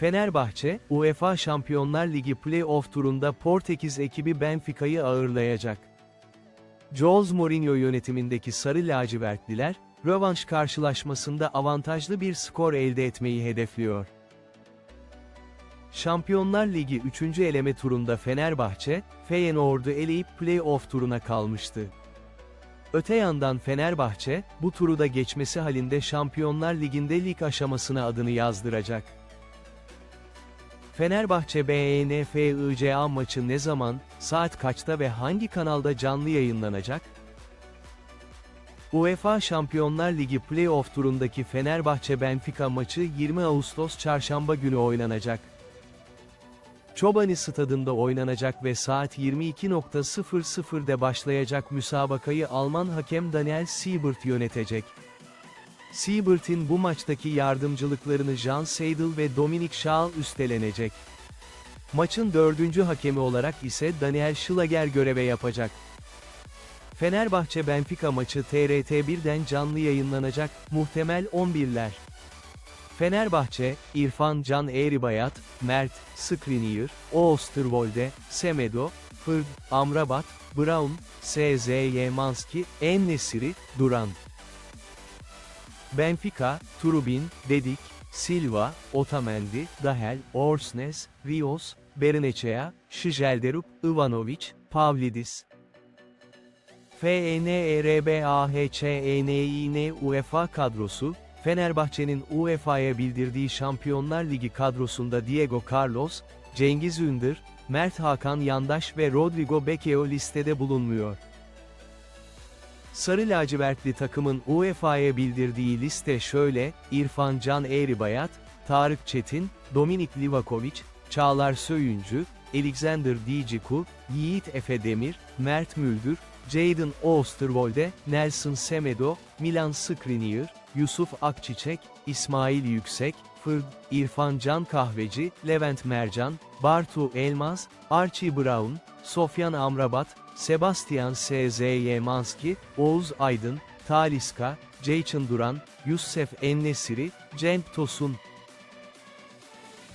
Fenerbahçe, UEFA Şampiyonlar Ligi Play-off turunda Portekiz ekibi Benfica'yı ağırlayacak. Jose Mourinho yönetimindeki Sarı Lacivertliler, rövanş karşılaşmasında avantajlı bir skor elde etmeyi hedefliyor. Şampiyonlar Ligi 3. eleme turunda Fenerbahçe, Feyenoord'u eleyip play-off turuna kalmıştı. Öte yandan Fenerbahçe, bu turu da geçmesi halinde Şampiyonlar Ligi'nde lig aşamasına adını yazdıracak. Fenerbahçe BNFICA maçı ne zaman, saat kaçta ve hangi kanalda canlı yayınlanacak? UEFA Şampiyonlar Ligi Play-off turundaki Fenerbahçe-Benfica maçı 20 Ağustos çarşamba günü oynanacak. Çobani stadında oynanacak ve saat 22.00'de başlayacak müsabakayı Alman hakem Daniel Siebert yönetecek. Siebert'in bu maçtaki yardımcılıklarını Jean Seidel ve Dominik Schaal üstlenecek. Maçın dördüncü hakemi olarak ise Daniel Schlager göreve yapacak. Fenerbahçe Benfica maçı TRT1'den canlı yayınlanacak, muhtemel 11'ler. Fenerbahçe, İrfan Can Eğribayat, Mert, Skriniar, Oosterwolde, Semedo, Fırd, Amrabat, Brown, SZY Manski, Ennesiri, Duran. Benfica, Trubin, Dedik, Silva, Otamendi, Dahel, Orsnes, Rios, Bernechea, Şijelderup, Ivanovic, Pavlidis. E FENERBAHÇENİN UEFA kadrosu, Fenerbahçe'nin UEFA'ya bildirdiği Şampiyonlar Ligi kadrosunda Diego Carlos, Cengiz Ündür, Mert Hakan Yandaş ve Rodrigo Bekeo listede bulunmuyor. Sarı lacivertli takımın UEFA'ya bildirdiği liste şöyle, İrfan Can Eğribayat, Tarık Çetin, Dominik Livakovic, Çağlar Söyüncü, Alexander Diciku, Yiğit Efe Demir, Mert Müldür, Jadon Oosterwolde, Nelson Semedo, Milan Skriniar, Yusuf Akçiçek, İsmail Yüksek, Fırd, İrfan Can Kahveci, Levent Mercan, Bartu Elmaz, Archie Brown, Sofyan Amrabat, Sebastian SZY Manski, Oğuz Aydın, Taliska, Ceyçin Duran, Yussef Ennesiri, Cenk Tosun. E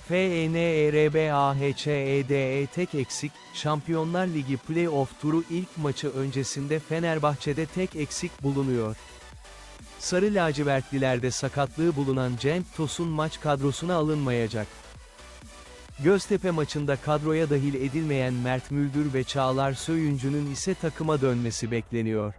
FENERBAHÇEDE tek eksik, Şampiyonlar Ligi Play-off turu ilk maçı öncesinde Fenerbahçe'de tek eksik bulunuyor. Sarı lacivertlilerde sakatlığı bulunan Cenk Tosun maç kadrosuna alınmayacak. Göztepe maçında kadroya dahil edilmeyen Mert Müldür ve Çağlar Söyüncü'nün ise takıma dönmesi bekleniyor.